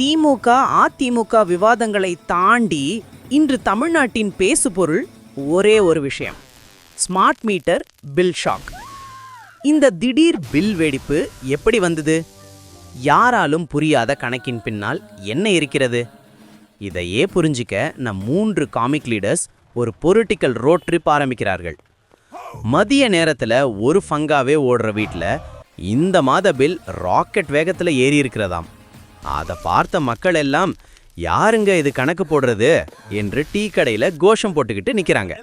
திமுக அதிமுக விவாதங்களை தாண்டி இன்று தமிழ்நாட்டின் பேசுபொருள் ஒரே ஒரு விஷயம். Smart meter bill shock. இந்த திடீர் பில் வெடிப்பு எப்படி வந்தது? யாராலும் புரியாத கணக்கின் பின்னால் என்ன இருக்கிறது? இதையே புரிஞ்சிக்க நம் மூன்று காமிக் லீடர்ஸ் ஒரு பொலிட்டிக்கல் ரோட் ட்ரிப் ஆரம்பிக்கிறார்கள். மதிய நேரத்தில் ஒரு ஃபங்காவே ஓடுற வீட்டில் இந்த மாத பில் ராக்கெட் வேகத்தில் ஏறி இருக்கிறதாம். அதை பார்த்த மக்கள் எல்லாம் யாருங்க இது கணக்கு போடுறது? என்று டீ கடையில கோஷம் போட்டுக்கிட்டு நிக்கிறாங்க.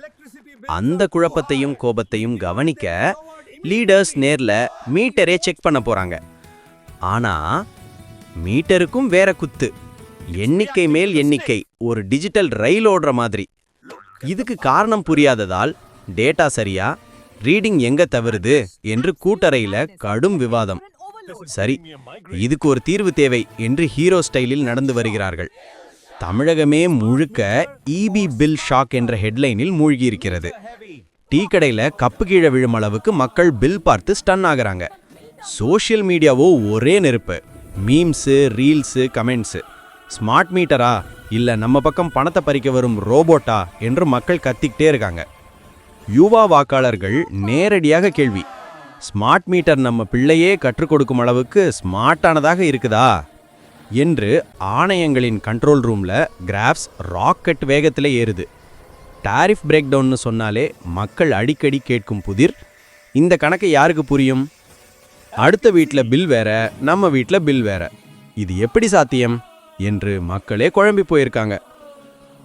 அந்த குழப்பத்தையும் கோபத்தையும் கவனிக்க லீடர்ஸ் நேர்ல மீட்டரே செக் பண்ண போறாங்க. ஆனா மீட்டருக்கும் வேற குத்து. எண்ணிக்கை மேல் எண்ணிக்கை ஒரு டிஜிட்டல் ரயில் ஓடுற மாதிரி. இதுக்கு காரணம் புரியாததால் டேட்டா சரியா? ரீடிங் எங்க தவறுது? என்று கூட்டறையில கடும் விவாதம். சரி இதுக்கு ஒரு தீர்வு தேவை என்று ஹீரோ ஸ்டைலில் நடந்து வருகிறார்கள். தமிழகமே முழுக்க இபி பில் ஷாக் என்ற ஹெட்லைனில் மூழ்கியிருக்கிறது. டீ கடையில கப்பு கீழே விழும் அளவுக்கு மக்கள் பில் பார்த்து ஸ்டன் ஆகுறாங்க. சோஷியல் மீடியாவோ ஒரே நெருப்பு. மீம்ஸு ரீல்ஸு கமெண்ட்ஸு ஸ்மார்ட் மீட்டரா இல்ல நம்ம பக்கம் பணத்தை பறிக்க வரும் ரோபோட்டா என்று மக்கள் கத்திக்கிட்டே இருக்காங்க. யுவா வாக்காளர்கள் நேரடியாக கேள்வி. ஸ்மார்ட் மீட்டர் நம்ம பிள்ளையே கற்றுக் கொடுக்கும் அளவுக்கு ஸ்மார்ட்டானதாக இருக்குதா? என்று ஆணையங்களின் கண்ட்ரோல் ரூமில் கிராஃப்ஸ் ராக்கெட் வேகத்தில் ஏறுது. டாரிஃப் பிரேக் டவுன்னு சொன்னாலே மக்கள் அடிக்கடி கேட்கும் புதிர். இந்த கணக்கு யாருக்கு புரியும்? அடுத்த வீட்டில் பில் வேற நம்ம வீட்டில் பில் வேற. இது எப்படி சாத்தியம்? என்று மக்களே குழம்பி போயிருக்காங்க.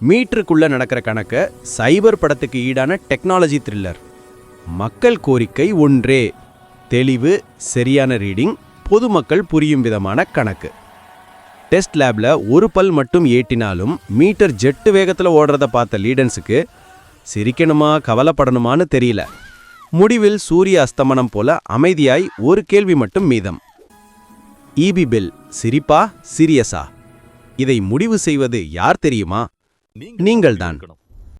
மீட்டருக்குள்ளே நடக்கிற கணக்கை சைபர் படத்துக்கு ஈடான டெக்னாலஜி த்ரில்லர் மக்கள் கோரிக்கை ஒன்றே. தெளிவு சரியான ரீடிங் பொதுமக்கள் புரியும் விதமான கணக்கு. டெஸ்ட் லேப்ல ஒரு பல் மட்டும் ஏட்டினாலும் மீட்டர் ஜெட்டு வேகத்துல ஓடுறத பார்த்த லீடன்ஸுக்கு சிரிக்கணுமா கவலைப்படணுமான்னு தெரியல. முடிவில் சூரிய அஸ்தமனம் போல அமைதியாய் ஒரு கேள்வி மட்டும் மீதம். இபி பில் சிரிப்பா சீரியஸா? இதை முடிவு செய்வது யார் தெரியுமா? நீங்கள்தான்.